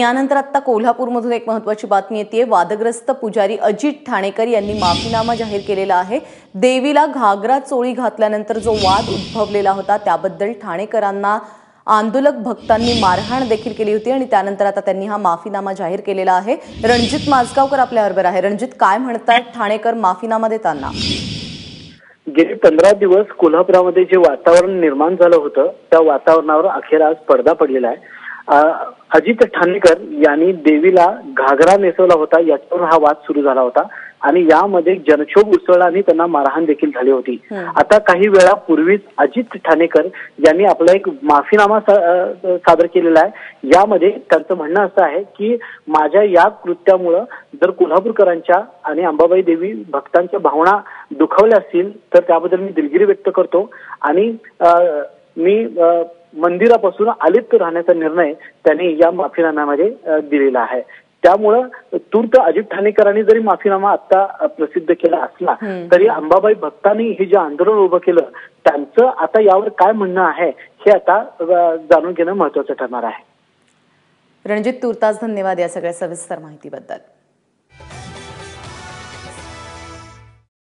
यानंतर आता कोल्हापूरमधून एक महत्वाची बातमी येते वादग्रस्त पुजारी अजित ठाणेकर यांनी माफीनामा जाहीर केलेला आहे. देवीला घागरा चोळी घातल्यानंतर जो वाद उद्भवलेला होता त्याबद्दल ठाणेकरांना आंदोलक भक्तांनी मारहाण देखील केली होती आणि त्यानंतर आता त्यांनी हा माफीनामा जाहीर केलेला आहे. रणजित माजगावकर आपल्याबरोबर आहे. रणजित काय म्हणतायत ठाणेकर माफीनामा देताना? गेले पंधरा दिवस कोल्हापुरामध्ये जे वातावरण निर्माण झालं होतं त्या वातावरणावर अखेर आज पडदा पडलेला आहे. अजित ठाणेकर यांनी देवीला घागरा नेसवला होता. याच्यावर हा वाद सुरू झाला होता. आणि यामध्ये जनक्षोभ उसळला आणि त्यांना मारहाण देखील झाली होती. आता काही वेळापूर्वीच अजित ठाणेकर यांनी आपला एक माफीनामा सादर केलेला आहे. यामध्ये त्यांचं म्हणणं असं आहे की माझ्या या कृत्यामुळं जर कोल्हापूरकरांच्या आणि अंबाबाई देवी भक्तांच्या भावना दुखावल्या असतील तर त्याबद्दल मी दिलगिरी व्यक्त करतो. आणि मी मंदिरापासून अलिप्त राहण्याचा निर्णय त्यांनी या माफीनाम्यामध्ये दिलेला आहे. त्यामुळं तूर्त अजित ठाणेकरांनी जरी माफीनामा आता प्रसिद्ध केला असला तरी अंबाबाई भक्तांनी हे जे आंदोलन उभं केलं त्यांचं आता यावर काय म्हणणं आहे हे आता जाणून घेणं महत्वाचं ठरणार आहे. रणजित तुर्तास धन्यवाद या सगळ्या सविस्तर माहितीबद्दल.